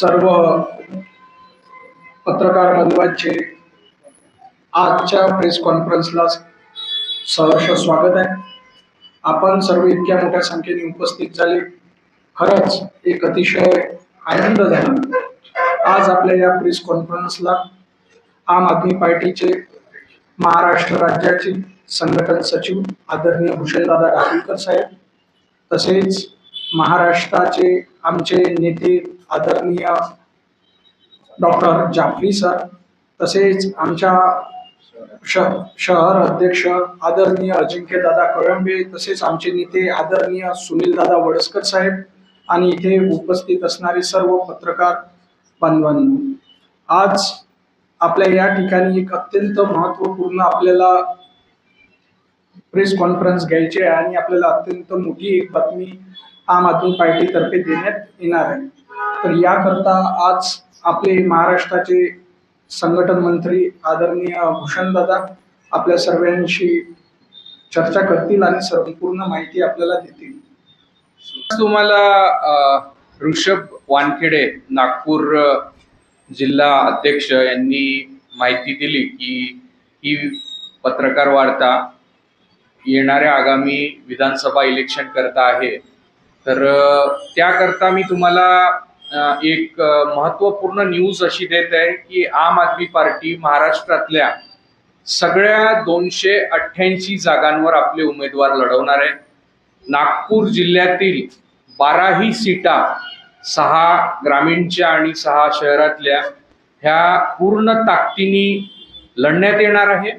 सर्व पत्रकार बंधवांचे आजच्या प्रेस कॉन्फरन्सला सहर्ष स्वागत आहे. आपण सर्व इतक्या मोठ्या संख्येने उपस्थित झाले. खरंच एक अतिशय आनंद झाला. आज आपल्या या प्रेस कॉन्फरन्सला आम आदमी पार्टीचे महाराष्ट्र राज्याचे संघटन सचिव आदरणीय भूषणदादा डाकुलकर साहेब तसेच महाराष्ट्राचे आमचे नेते आदरणीय डॉक्टर जाफरी सर तसेच आमच्या शहर अध्यक्ष आदरणीय अजिंक्य दादा कळंबे तसेच आमचे नेते आदरणीय सुनील दादा वडसकर साहेब आणि इथे उपस्थित असणारे सर्व पत्रकार बांधवांनो आज आपल्या या ठिकाणी एक अत्यंत महत्त्वपूर्ण आपल्याला प्रेस कॉन्फरन्स घ्यायची आहे आणि आपल्याला अत्यंत मोठी एक बातमी आम आदमी पार्टीतर्फे देण्यात येणार आहे. तर याकरता आज आपले महाराष्ट्राचे संघटन मंत्री आदरणीय भूषणदादा आपल्या सर्वांशी चर्चा करतील आणि संपूर्ण माहिती आपल्याला देतील. तुम्हाला ऋषभ वानखेडे नागपूर जिल्हा अध्यक्ष यांनी माहिती दिली की ही पत्रकार वार्ता येणाऱ्या आगामी विधानसभा इलेक्शन करता आहे. तर त्याकरता मी तुम्हाला एक महत्त्वपूर्ण न्यूज अशी देत आहे की आम आदमी पार्टी महाराष्ट्रातल्या सगळ्या दोनशे अठ्ठ्याऐंशी जागांवर आपले उमेदवार लढवणार आहे. नागपूर जिल्ह्यातील बाराही सीटा सहा ग्रामीणच्या आणि सहा शहरातल्या ह्या पूर्ण ताकदीने लढण्यात येणार आहे.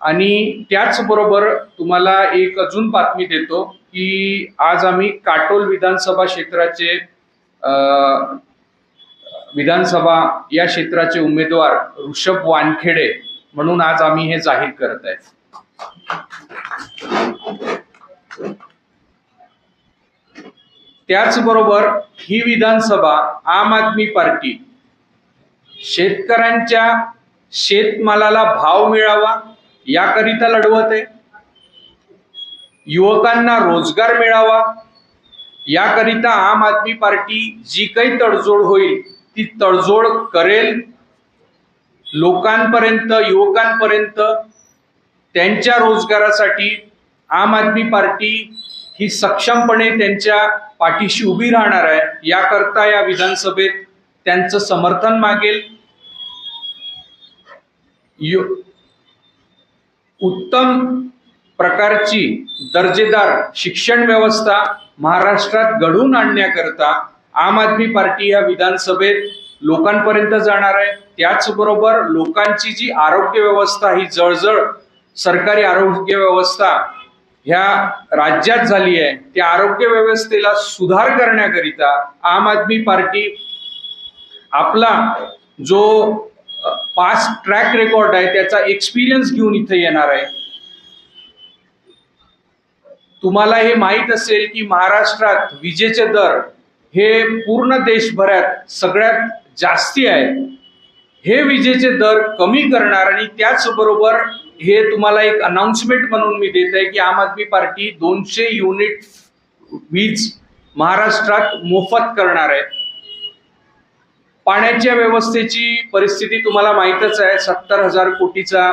आणि त्याचबरोबर तुम्हाला एक अजून बातमी देतो की आज आम्ही काटोल विधानसभा क्षेत्राचे विधानसभा या क्षेत्राचे उमेदवार ऋषभ वानखेडे म्हणून आज आम्ही हे जाहीर करत आहे. त्याचबरोबर ही विधानसभा आम आदमी पार्टी शेतकऱ्यांच्या शेतमालाला भाव मिळावा याकरिता लढवत आहे. युवकांना रोजगार मिळावा याकरिता आम आदमी पार्टी जी काही तडजोड होईल ती तडजोड करेल लोकांपर्यंत युवकांपर्यंत त्यांच्या रोजगारासाठी आम आदमी पार्टी ही सक्षमपणे त्यांच्या पाठीशी उभी राहणार आहे. याकरता या विधानसभेत त्यांचं समर्थन मागेल. यु- उत्तम प्रकारची दर्जेदार शिक्षण व्यवस्था महाराष्ट्रात घडवून आणण्याकरता आम आदमी पार्टी या विधानसभेत लोकांपर्यंत जाणार आहे. त्याचबरोबर लोकांची जी आरोग्य व्यवस्था ही जळजळ सरकारी आरोग्य व्यवस्था ह्या राज्यात झाली आहे त्या आरोग्य व्यवस्थेला सुधार करण्याकरिता आम आदमी पार्टी आपला जो पास्ट ट्रॅक रेकॉर्ड आहे त्याचा एक्सपिरियन्स घेऊन इथे येणार आहे. तुम्हाला हे माहीत असेल की महाराष्ट्रात विजेचे दर हे पूर्ण देशभरात सगळ्यात जास्ती आहेत. हे विजेचे दर कमी करणार आणि त्याचबरोबर हे तुम्हाला एक अनाउन्समेंट म्हणून मी देत आहे की आम आदमी पार्टी दोनशे युनिट वीज महाराष्ट्रात मोफत करणार आहे. पाण्याच्या व्यवस्थेची परिस्थिती तुम्हाला माहीतच आहे. सत्तर हजार कोटीचा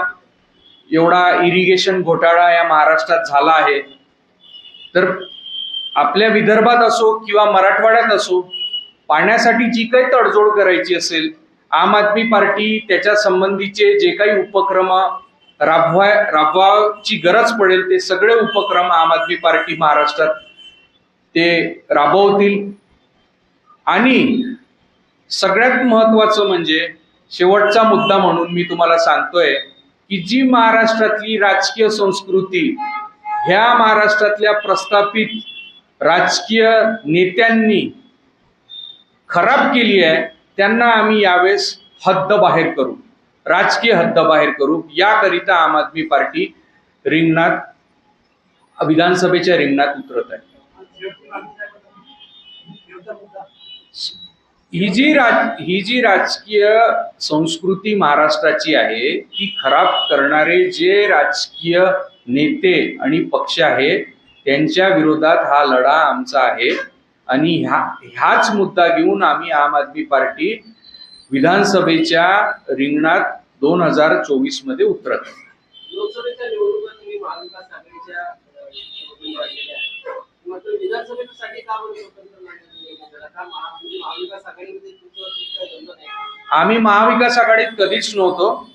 एवढा इरिगेशन घोटाळा या महाराष्ट्रात झाला आहे. तर आपल्या विदर्भात असो किंवा मराठवाड्यात असो पाण्यासाठी जी काही तडजोड करायची असेल आम आदमी पार्टी त्याच्या संबंधीचे जे काही उपक्रम राबवाय राबवाची गरज पडेल ते सगळे उपक्रम आम आदमी पार्टी महाराष्ट्रात ते राबवतील. आणि सगळ्यात महत्वाचं म्हणजे शेवटचा मुद्दा म्हणून मी तुम्हाला सांगतोय की जी महाराष्ट्रातली राजकीय संस्कृती ह्या महाराष्ट्रातल्या प्रस्थापित राजकीय नेत्यांनी खराब केली आहे त्यांना आम्ही यावेळेस हद्द बाहेर करू. राजकीय हद्द बाहेर करू. याकरिता आम आदमी पार्टी रिंगणात विधानसभेच्या रिंगणात उतरत आहे. ही जी राज ही जी राजकीय संस्कृती महाराष्ट्राची आहे ती खराब करणारे जे राजकीय नेते आणि पक्ष आहेत त्यांच्या विरोधात हा लढा आमचा आहे. आणि ह्या ह्याच मुद्दा घेऊन आम्ही आम आदमी पार्टी विधानसभेच्या रिंगणात दोन हजार चोवीसमध्ये उतरत आहे. आम्ही महाविकास आघाडीत कधीच नव्हतो.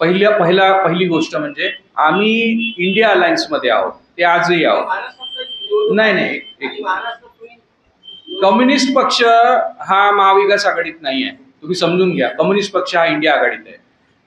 पहिल्या पहिला पहिली गोष्ट म्हणजे आम्ही इंडिया अलायन्समध्ये आहोत. ते आजही आहोत. नाही, नाही. कम्युनिस्ट पक्ष हा महाविकास आघाडीत नाही आहे. तुम्ही समजून घ्या. कम्युनिस्ट पक्ष हा इंडिया आघाडीत आहे.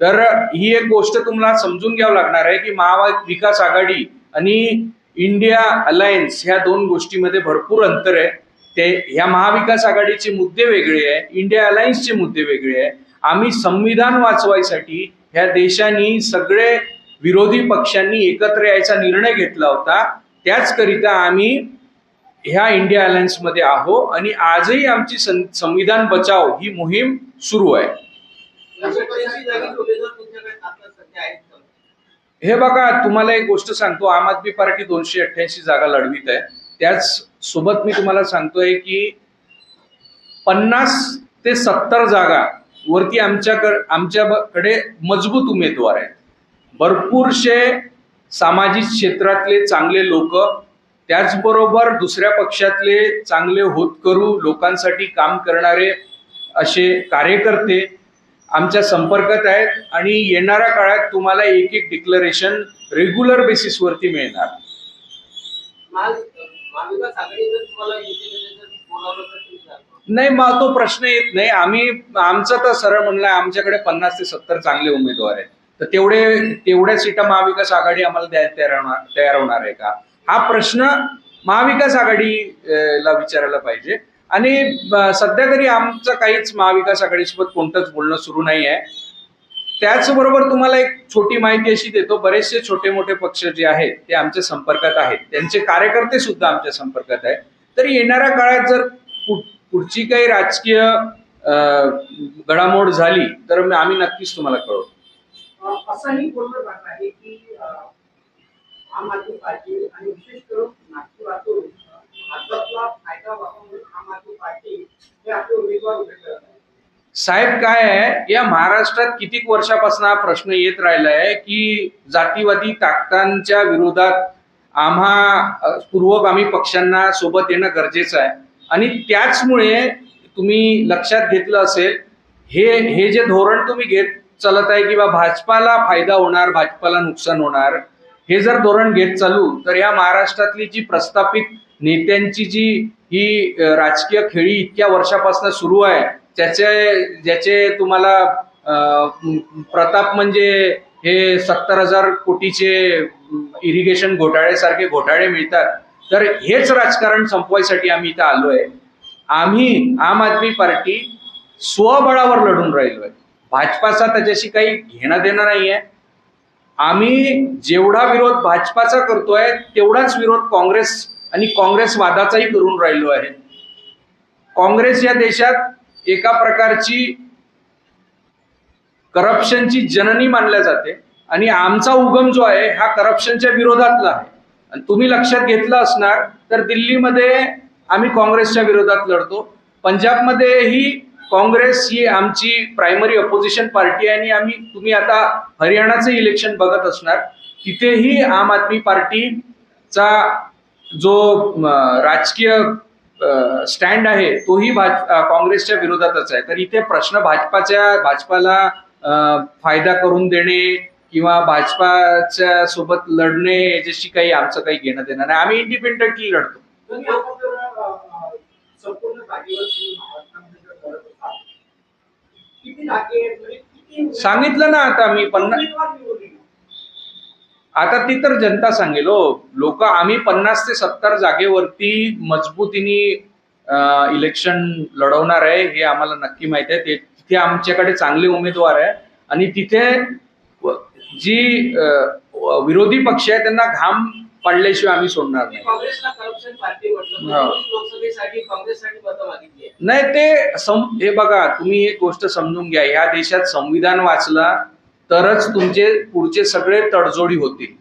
तर ही एक गोष्ट तुम्हाला समजून घ्यावं लागणार आहे की महाविकास आघाडी आणि इंडिया अलायन्स ह्या दोन गोष्टीमध्ये भरपूर अंतर आहे. ते ह्या महाविकास आघाडीचे मुद्दे वेगळे आहे. इंडिया अलायन्सचे मुद्दे वेगळे आहे. आम्ही संविधान वाचवायसाठी ह्या देशांनी सगळे विरोधी पक्षांनी एकत्र यायचा निर्णय घेतला होता. त्याचकरिता आम्ही ह्या इंडिया अलायन्समध्ये आहो आणि आजही आमची सं- संविधान बचाव ही मोहीम सुरू आहे. हे बघा तुम्हाला एक गोष्ट सांगतो. आम आदमी पार्टी दोनशे अठ्ठ्याऐंशी जागा लढवीत आहे. त्याच सोबत मी तुम्हाला सांगतोय की पन्नास ते सत्तर जागा वरती आमच्याकडे आमच्याकडे मजबूत उमेदवार आहेत. भरपूरशे सामाजिक क्षेत्रातले चांगले लोक त्याचबरोबर दुसऱ्या पक्षातले चांगले होतकरू लोकांसाठी काम करणारे असे कार्यकर्ते आमच्या संपर्कात आहेत आणि येणाऱ्या काळात तुम्हाला एक एक डिक्लरेशन रेग्युलर बेसिसवरती मिळणार? नाही मग तो प्रश्न येत नाही. आम्ही आमचं तर सरळ म्हणलं आमच्याकडे पन्नास ते सत्तर चांगले उमेदवार आहेत. तर तेवढे तेवढ्या सीटा महाविकास आघाडी आम्हाला द्यायला तयार होणार तयार होणार आहे का? हा प्रश्न महाविकास आघाडीला विचारायला पाहिजे. आणि सध्या तरी आमचं काहीच महाविकास आघाडीसोबत कोणतंच बोलणं सुरू नाही आहे. त्याचबरोबर तुम्हाला एक छोटी माहिती अशी देतो बरेचसे छोटे मोठे पक्ष जे आहेत ते आमच्या संपर्कात आहेत. त्यांचे कार्यकर्ते सुद्धा आमच्या संपर्कात आहेत. तर येणाऱ्या काळात जर पुढची काही राजकीय घडामोड झाली तर आम्ही नक्कीच तुम्हाला कळवतो. असाही बोललं जात आहे की आम आदमी पार्टी आणि विशेष करून नागपुरातून भाजपला फायदा व्हावा म्हणून आम आदमी पार्टी हे आपले उमेदवार उभे करत आहे साहेब काय आहे? या महाराष्ट्रात कितीक वर्षापासून हा प्रश्न येत राहिला आहे की जातीवादी ताकदांच्या विरोधात आम्हा पूर्वगामी पक्षांना सोबत येणं गरजेचं आहे. आणि त्याचमुळे तुम्ही लक्षात घेतलं असेल हे हे जे धोरण तुम्ही घेत चालत आहे किंवा भाजपाला फायदा होणार भाजपाला नुकसान होणार हे जर धोरण घेत चालू तर या महाराष्ट्रातली जी प्रस्थापित नेत्यांची जी ही राजकीय खेळी इतक्या वर्षापासून सुरू आहे त्याचे ज्याचे तुम्हाला प्रताप म्हणजे हे सत्तर हजार कोटीचे इरिगेशन घोटाळ्यासारखे घोटाळे मिळतात. तर हेच राजकारण संपवायसाठी आम्ही इथं आलो आहे आम्ही आम आदमी पार्टी स्वबळावर लढून राहिलो आहे भाजपाचा त्याच्याशी काही घेणं देणं नाहीये. आम्ही जेवढा विरोध भाजपाचा करतोय तेवढाच विरोध काँग्रेस आणि काँग्रेसवादाचाही करून राहिलो आहे. काँग्रेस या देशात एका प्रकारची करप्शनची जननी मानल्या जाते आणि आमचा उगम जो आहे हा करप्शनच्या विरोधातला आहे. आणि तुम्ही लक्षात घेतलं असणार तर दिल्लीमध्ये आम्ही काँग्रेसच्या विरोधात लढतो. पंजाबमध्येही काँग्रेस ही आमची प्रायमरी अपोजिशन पार्टी आहे आणि आम्ही तुम्ही आता हरियाणाचं इलेक्शन बघत असणार. तिथेही आम आदमी पार्टीचा जो राजकीय स्टँड आहे तोही भाज काँग्रेसच्या विरोधातच आहे. तर इथे प्रश्न भाजपाच्या भाजपाला फायदा करून देणे किंवा भाजपाच्या सोबत लढणे याच्याशी काही आमचं काही घेणं देणं नाही. आम्ही इंडिपेंडेंटली लढतो. सांगितलं ना आता मी पन्नास? आता ती तर जनता सांगेल हो. लोक आम्ही पन्नास ते सत्तर जागेवरती मजबूतीने इलेक्शन लढवणार आहे हे आम्हाला नक्की माहिती आहे. ते तिथे आमच्याकडे चांगले उमेदवार आहे. आणि तिथे जी विरोधी पक्ष आहे त्यांना घाम पाडल्याशिवाय आम्ही सोडणार नाही. नाही ते सम हे बघा तुम्ही एक गोष्ट समजून घ्या. या देशात संविधान वाचला तरच तुमचे पुढचे सगळे तडजोडी होतील.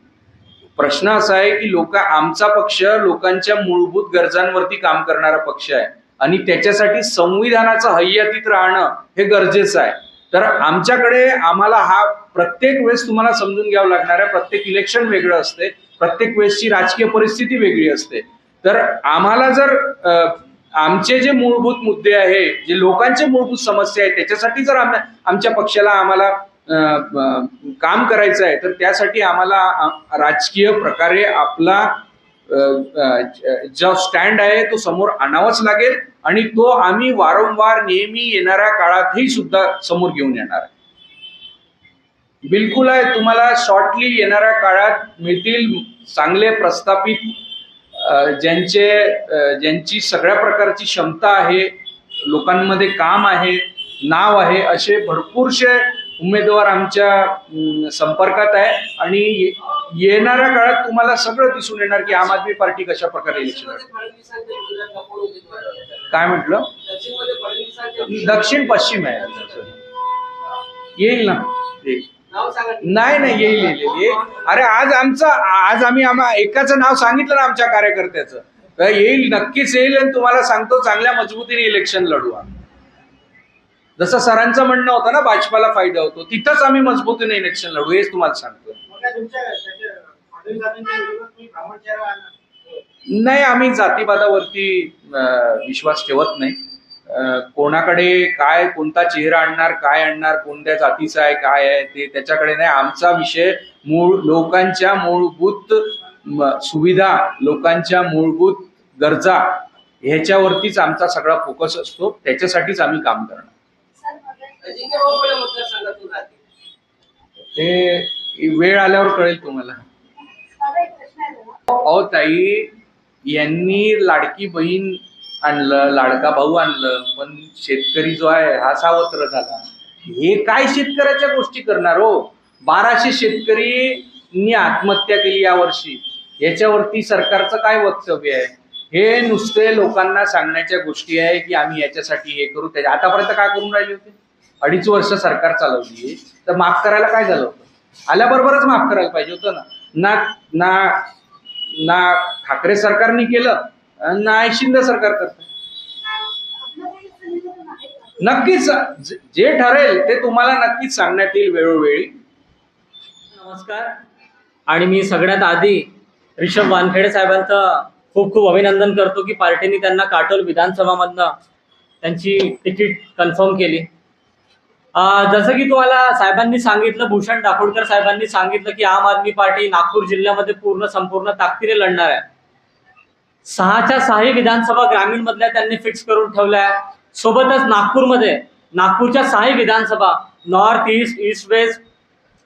प्रश्न असा आहे की लोक आमचा पक्ष लोकांच्या मूलभूत गरजांवरती काम करणारा पक्ष आहे. आणि त्याच्यासाठी संविधानाचं हय्यातीत राहणं हे गरजेचं आहे. तर आमच्याकडे आम्हाला हा प्रत्येक वेळेस तुम्हाला समजून घ्यावं लागणार आहे. प्रत्येक इलेक्शन वेगळं असते प्रत्येक वेळेसची राजकीय परिस्थिती वेगळी असते. तर आम्हाला जर आमचे जे मूलभूत मुद्दे आहे जे लोकांचे मूलभूत समस्या आहे त्याच्यासाठी जर आम- आमच्या पक्षाला आम्हाला काम करायचं आहे तर त्यासाठी आम्हाला राजकीय प्रकारे आपला जो स्टँड आहे तो समोर आणावाच लागेल आणि तो आम्ही वारंवार नेहमी येणाऱ्या काळातही सुद्धा समोर घेऊन येणार आहे. बिलकुल आहे. तुम्हाला शॉर्टली येणाऱ्या काळात मिळतील चांगले प्रस्थापित ज्यांचे ज्यांची सगळ्या प्रकारची क्षमता आहे लोकांमध्ये काम आहे नाव आहे असे भरपूरसे उमेदवार आमच्या संपर्कात आहे. आणि येणाऱ्या काळात तुम्हाला सगळं दिसून येणार की आम आदमी पार्टी कशा प्रकारे इलेक्शन काय म्हटलं? दक्षिण पश्चिम आहे. येईल ना? येईल. नाही नाही येईल येईल अरे आज आमचं आज आम्ही आम्हा एकाचं नाव सांगितलं ना आमच्या कार्यकर्त्याचं. तर येईल नक्कीच येईल आणि तुम्हाला सांगतो चांगल्या मजबूतीने इलेक्शन लढू आम्ही. जसं सरांचं म्हणणं होतं ना भाजपाला फायदा होतो तिथंच आम्ही मजबूतीने इलेक्शन लढू हेच तुम्हाला सांगतो. नाही आम्ही जातीवादावरती विश्वास ठेवत नाही. कोणाकडे काय कोणता चेहरा आणणार काय आणणार कोणत्या जातीचा आहे काय आहे ते त्याच्याकडे नाही. आमचा विषय मूळ लोकांच्या मूलभूत सुविधा लोकांच्या मूलभूत गरजा ह्याच्यावरतीच आमचा सगळा फोकस असतो. त्याच्यासाठीच आम्ही काम करणार. ते वेळ आल्यावर कळेल तुम्हाला. अहो ताई यांनी लाडकी बहीण आणलं लाडका भाऊ आणलं पण शेतकरी जो आहे हा सावत्र झाला. हे काय शेतकऱ्याच्या गोष्टी करणार हो? बाराशे शेतकरींनी आत्महत्या केली यावर्षी याच्यावरती सरकारचं काय वक्तव्य आहे? हे नुसते लोकांना सांगण्याच्या गोष्टी आहे की आम्ही याच्यासाठी हे करू. त्याच्या आतापर्यंत काय करून राहिले होते? अडीच वर्ष सरकार चालवली. तर माफ करायला काय झालं होतं? आल्याबरोबरच माफ करायला पाहिजे होतं ना. ना ना ना ठाकरे सरकारने केलं नाही शिंदे सरकार करत नक्कीच जे- ठरेल ते तुम्हाला नक्कीच सांगण्यात येईल वेळोवेळी. नमस्कार. आणि मी सगळ्यात आधी रिषभ वानखेडे साहेबांचं खूप खूप अभिनंदन करतो की पार्टीने त्यांना काटोल विधानसभामधनं त्यांची तिकीट कन्फर्म केली. जसं की तुम्हाला साहेबांनी सांगितलं भूषण डाकोडकर साहेबांनी सांगितलं की आम आदमी पार्टी नागपूर जिल्ह्यामध्ये पूर्ण संपूर्ण ताकदीने लढणार आहे. सहाच्या सहाही विधानसभा ग्रामीण मधल्या त्यांनी फिक्स करून ठेवल्या. सोबतच नागपूरमध्ये नागपूरच्या सहाही विधानसभा north east east west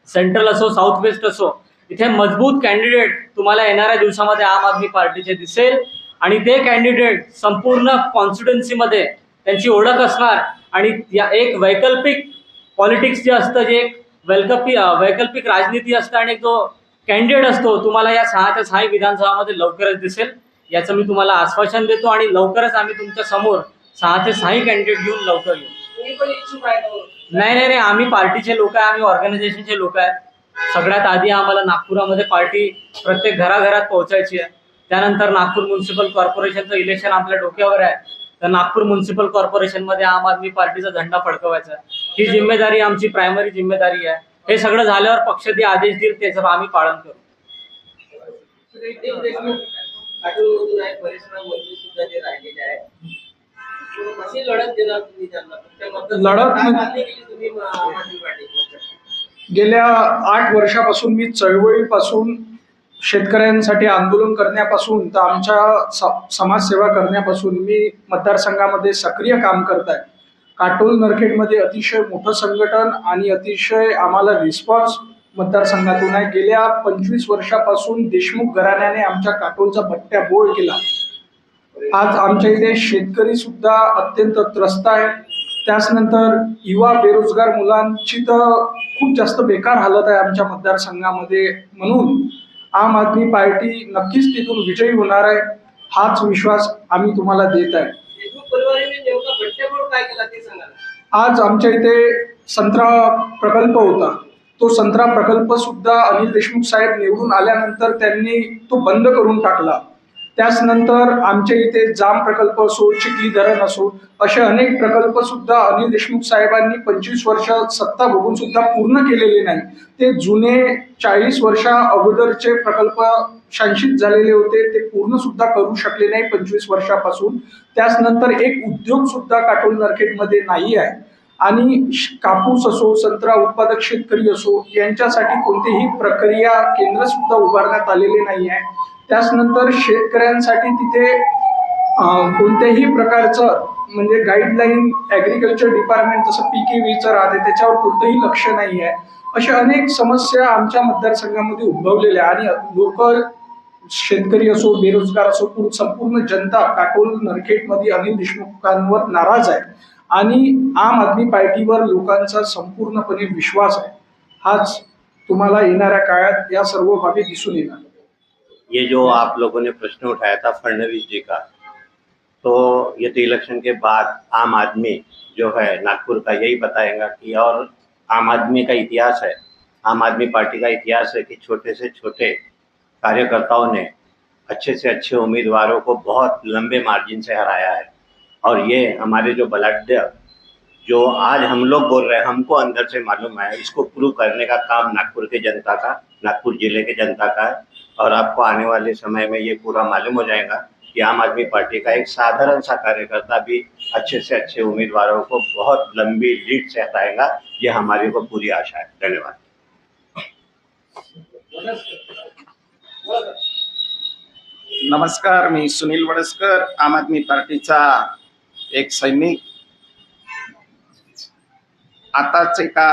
central असो साऊथ वेस्ट असो इथे मजबूत कॅन्डिडेट तुम्हाला येणाऱ्या दिवसामध्ये आम आदमी पार्टीचे दिसेल. आणि ते कॅन्डिडेट संपूर्ण कॉन्स्टिट्युन्सीमध्ये त्यांची ओळख असणार. आणि या एक वैकल्पिक पॉलिटिक्स जे असतं जे एक वैकल्पिक वैकल्पिक राजनीती असतं आणि जो कॅन्डिडेट असतो तुम्हाला या सहाच्या सहा विधानसभामध्ये लवकरच दिसेल. याचं मी तुम्हाला आश्वासन देतो आणि लवकरच आम्ही तुमच्यासमोर सहाचे सहाही कॅन्डिडेट घेऊन लवकर येऊ. नाही नाही नाही आम्ही पार्टीचे लोक आहे आम्ही ऑर्गनायझेशनचे लोक आहे. सगळ्यात आधी आम्हाला नागपुरामध्ये पार्टी प्रत्येक घराघरात पोहोचायची आहे. त्यानंतर नागपूर म्युन्सिपल कॉर्पोरेशनचं इलेक्शन आपल्या डोक्यावर आहे. तर नागपूर म्युन्सिपल कॉर्पोरेशनमध्ये आम आदमी पार्टीचा झेंडा फडकवायचा. ही जिम्मेदारी आमची प्रायमरी जिम्मेदारी आहे. हे सगळं झाल्यावर पक्ष जे आदेश देईल त्याचं आम्ही पालन करू. काटोलमधून मंत्री सुद्धा ते राहिलेले कशी लढत देणार तुम्ही त्यांना. तुमच्या मतदारसंघात लढत काय मागणी केली तुम्ही म- आम आदमी पार्टीकडनं? गेल्या आठ वर्षापासून मी चळवळीपासून शेतकऱ्यांसाठी आंदोलन करण्यापासून तर आमच्या स- समाजसेवा करण्यापासून मी मतदारसंघामध्ये सक्रिय काम करत आहे. काटोल नरखेडमध्ये अतिशय मोठं संघटन आणि अतिशय आम्हाला रिस्पॉन्स मतदारसंघातून आहे. गेल्या पंचवीस वर्षापासून देशमुख घराण्याने आमच्या काटोलचा बट्ट्या बोळ केला. आज आमच्या इथे शेतकरी सुद्धा अत्यंत त्रस्त आहे. त्याचनंतर युवा बेरोजगार मुलांची तर खूप जास्त बेकार हालत आहे आमच्या मतदारसंघामध्ये म्हणून आम आदमी पार्टी नक्कीच तिथून विजयी होणार आहे हाच विश्वास आम्ही तुम्हाला देत आहे. आज आमच्या इथे संत्रा प्रकल्प होता. तो संत्रा प्रकल्प सुद्धा अनिल देशमुख साहेब निवडून आल्यानंतर त्यांनी तो बंद करून टाकला. त्याचनंतर आमच्या इथे जाम प्रकल्प असो चिखली धरण असो असे अनेक प्रकल्प सुद्धा अनिल देशमुख साहेबांनी पंचवीस वर्ष सत्ता बघून सुद्धा पूर्ण केलेले नाही. ते जुने चाळीस वर्षा अगोदरचे प्रकल्प शांशित झालेले होते ते पूर्ण सुद्धा करू शकले नाही पंचवीस वर्षापासून. त्याचनंतर एक उद्योग सुद्धा काटोल मार्केटमध्ये नाही आहे. आणि श- कापूस असो संत्रा उत्पादक शेतकरी असो यांच्यासाठी कोणतीही प्रक्रिया केंद्र सुद्धा उभारण्यात आलेले नाही आहे त्याचनंतर शेतकऱ्यांसाठी तिथे कोणत्याही प्रकारचं म्हणजे गाईडलाईन ॲग्रिकल्चर डिपार्टमेंट जसं पी के वीचं राहते त्याच्यावर कोणतंही लक्ष नाही आहे अशा अनेक समस्या आमच्या मतदारसंघामध्ये उद्भवलेल्या आणि लोक शेतकरी असो बेरोजगार असो पूर्ण संपूर्ण जनता काटोल नरखेडमध्ये अनिल देशमुखांवर नाराज आहे. आणि आम आदमी पार्टीवर लोकांचा संपूर्णपणे विश्वास आहे. हाच तुम्हाला येणाऱ्या काळात या सर्व बाबी दिसून येणार. ये जो आप लोगों ने प्रश्न उठाया था फडणवीस जी का तो ये तो इलेक्शन के बाद आम आदमी जो है नागपुर का यही बताएगा कि और आम आदमी का इतिहास है आम आदमी पार्टी का इतिहास है कि छोटे से छोटे कार्यकर्ताओं ने अच्छे से अच्छे उम्मीदवारों को बहुत लंबे मार्जिन से हराया है। और ये हमारे जो बलाढ्य जो आज हम लोग बोल रहे हैं, हमको अंदर से मालूम है, इसको प्रूव करने का काम नागपुर के जनता का, नागपुर ज़िले के जनता का है। और आपको आने वाले समय में ये पूरा मालूम हो जाएगा कि आम आदमी पार्टी का एक साधारण सा कार्यकर्ता भी अच्छे से अच्छे उम्मीदवारों को बहुत लंबी लीड से हटाएगा। ये हमारे को पूरी आशा है। धन्यवाद। नमस्कार, मी सुनील वडसकर, आम आदमी पार्टीचा एक सैनिक. आताचे एका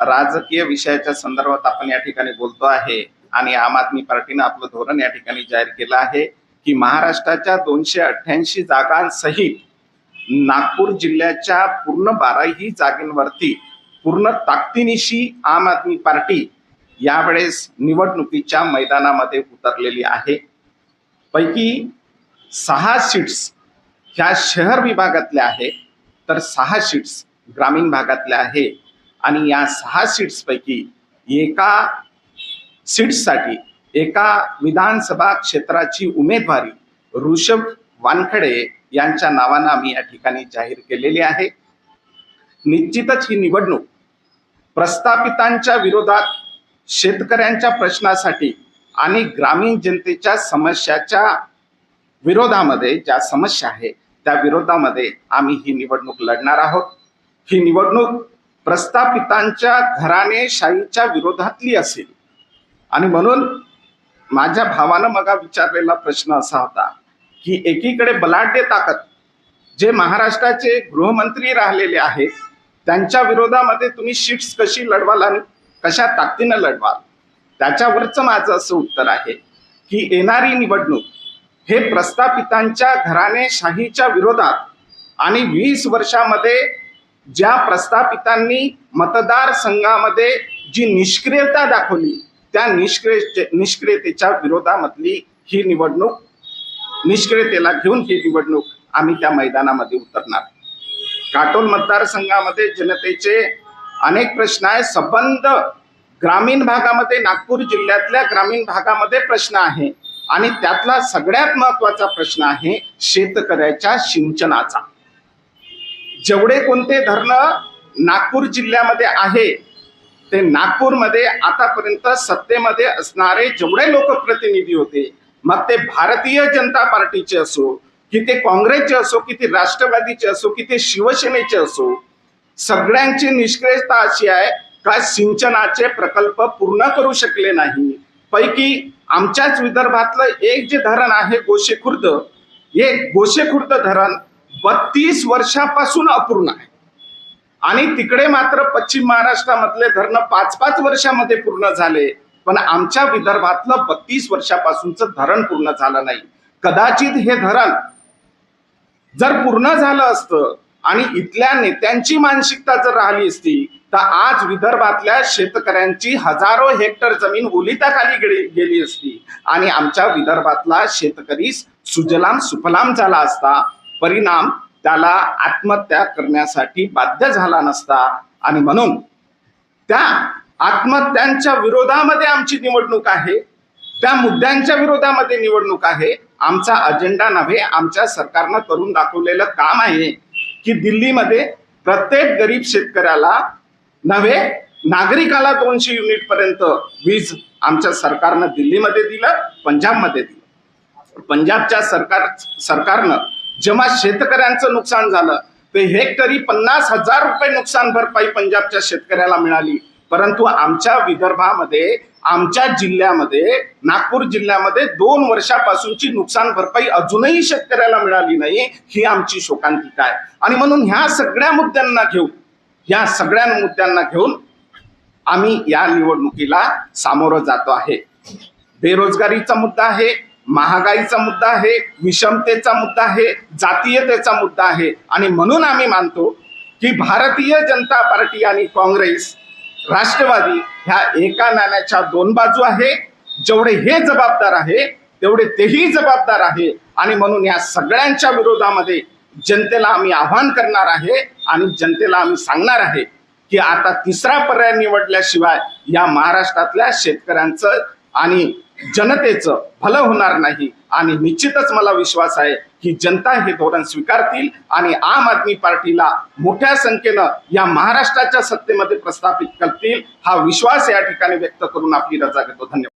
राजकीय विषयाच्या संदर्भात आपण या ठिकाणी बोलतो आहे आणि आम आदमी पार्टीनं आपलं धोरण या ठिकाणी जाहीर केलं आहे की महाराष्ट्राच्या दोनशे अठ्ठ्याऐंशी जागांसहित नागपूर जिल्ह्याच्या पूर्ण बाराही जागेंवरती पूर्ण ताकदीनिशी आम आदमी पार्टी यावेळेस निवडणुकीच्या मैदानामध्ये उतरलेली आहे. पैकी सहा सीट्स ह्या शहर विभागातल्या आहेत तर सहा सीट्स ग्रामीण भागातल्या आहे. आणि या सहा सीट्सपैकी एका सीट्ससाठी एका विधानसभा क्षेत्राची उमेदवारी ऋषभ वानखडे यांच्या नावानं आम्ही या ठिकाणी जाहीर केलेली आहे. निश्चितच ही निवडणूक प्रस्थापितांच्या विरोधात शेतकऱ्यांच्या प्रश्नासाठी आणि ग्रामीण जनतेच्या समस्याच्या विरोधामध्ये ज्या समस्या आहे त्या विरोधामध्ये आम्ही ही निवडणूक लढणार आहोत. ही निवडणूक प्रस्थापितांच्या घराणेशाहीच्या विरोधातली असेल. आणि म्हणून माझ्या भावानं मगा विचारलेला प्रश्न असा होता की एकीकडे बलाढ्य ताकद जे महाराष्ट्राचे गृहमंत्री राहिलेले आहेत त्यांच्या विरोधामध्ये तुम्ही सीट्स कशी लढवाल आणि कशा ताकदीनं लढवाल? त्याच्यावरचं माझं असं उत्तर आहे की येणारी निवडणूक हे प्रस्थापितांच्या घराणेशाहीच्या विरोधात आणि वीस वर्षामध्ये ज्या प्रस्थापितांनी मतदारसंघामध्ये जी निष्क्रियता दाखवली त्या निष्क्रिय निष्क्रियतेच्या विरोधामधली ही निवडणूक निष्क्रियतेला घेऊन ही निवडणूक आम्ही त्या मैदानामध्ये उतरणार. काटोल मतदारसंघामध्ये जनतेचे अनेक प्रश्न आहे संबंध ग्रामीण भागामध्ये नागपूर जिल्ह्यातल्या ग्रामीण भागामध्ये प्रश्न आहे. आणि त्यातला सगळ्यात महत्त्वाचा प्रश्न आहे शेतकऱ्याच्या सिंचनाचा. जेवढे कोणते धरणं नागपूर जिल्ह्यामध्ये आहे ते नागपूरमध्ये आतापर्यंत सत्तेमध्ये असणारे जेवढे लोकप्रतिनिधी होते मग ते भारतीय जनता पार्टीचे असो की ते काँग्रेसचे असो की ते राष्ट्रवादीचे असो की ते शिवसेनेचे असो सगळ्यांची निष्क्रियता अशी आहे का सिंचनाचे प्रकल्प पूर्ण करू शकले नाही? पैकी आमच्याच विदर्भातलं एक जे धरण आहे गोशेखुर्द हे गोशेखुर्द धरण बत्तीस वर्षापासून अपूर्ण आहे. आणि तिकडे मात्र पश्चिम महाराष्ट्रामधले धरणं पाच पाच वर्षामध्ये पूर्ण झाले पण आमच्या विदर्भातलं बत्तीस वर्षापासूनचं धरण पूर्ण झालं नाही. कदाचित हे धरण जर पूर्ण झालं असतं आणि इथल्या नेत्यांची मानसिकता जर राहिली असती तर आज विदर्भातल्या शेतकऱ्यांची हजारो हेक्टर जमीन ओलिताखाली गेली गेली असती. आणि आमच्या विदर्भातला शेतकरी सुजलाम सुफलाम झाला असता परिणाम त्याला आत्महत्या करण्यासाठी बाध्य झाला नसता. आणि म्हणून त्या आत्महत्यांच्या विरोधामध्ये आमची निवडणूक आहे त्या मुद्द्यांच्या विरोधामध्ये निवडणूक आहे. आमचा अजेंडा नव्हे आमच्या सरकारनं करून दाखवलेलं काम आहे. की दिल्लीमध्ये प्रत्येक गरीब शेतकऱ्याला नव्हे नागरिकाला दोनशे युनिट पर्यंत वीज आमच्या सरकारनं दिल्लीमध्ये दिलं पंजाबमध्ये दिलं. पंजाबच्या सरकार सरकारनं जेव्हा शेतकऱ्यांचं नुकसान झालं ते हेक्टरी पन्नास हजार रुपये नुकसान भरपाई पंजाबच्या शेतकऱ्याला मिळाली. परंतु आमच्या विदर्भामध्ये आमच्या जिल्ह्यामध्ये नागपूर जिल्ह्यामध्ये दोन वर्षापासूनची नुकसान भरपाई अजूनही शेतकऱ्याला मिळाली नाही ही आमची शोकांतिका आहे. आणि म्हणून ह्या सगळ्या मुद्द्यांना घेऊन ह्या सगळ्या मुद्द्यांना घेऊन आम्ही या निवडणुकीला सामोरं जातो आहे. बेरोजगारीचा मुद्दा आहे महागाईचा मुद्दा आहे विषमतेचा मुद्दा आहे जातीयतेचा मुद्दा आहे. आणि म्हणून आम्ही मानतो की भारतीय जनता पार्टी आणि काँग्रेस राष्ट्रवादी ह्या एका नाण्याच्या दोन बाजू आहे. जेवढे हे जबाबदार आहे तेवढे तेही जबाबदार आहे. आणि म्हणून या सगळ्यांच्या विरोधामध्ये जनतेला आम्ही आव्हान करणार आहे आणि जनतेला आम्ही सांगणार आहे की आता तिसरा पर्याय निवडल्याशिवाय या महाराष्ट्रातल्या शेतकऱ्यांचं आणि जनतेचं भलं होणार नाही. आणि निश्चितच मला विश्वास आहे ही जनता हे धोरण स्वीकारतील आणि आम आदमी पार्टीला मोठ्या संख्येनं या महाराष्ट्राच्या सत्तेमध्ये प्रस्थापित करतील हा विश्वास या ठिकाणी व्यक्त करून आपली रजा घेतो. धन्यवाद.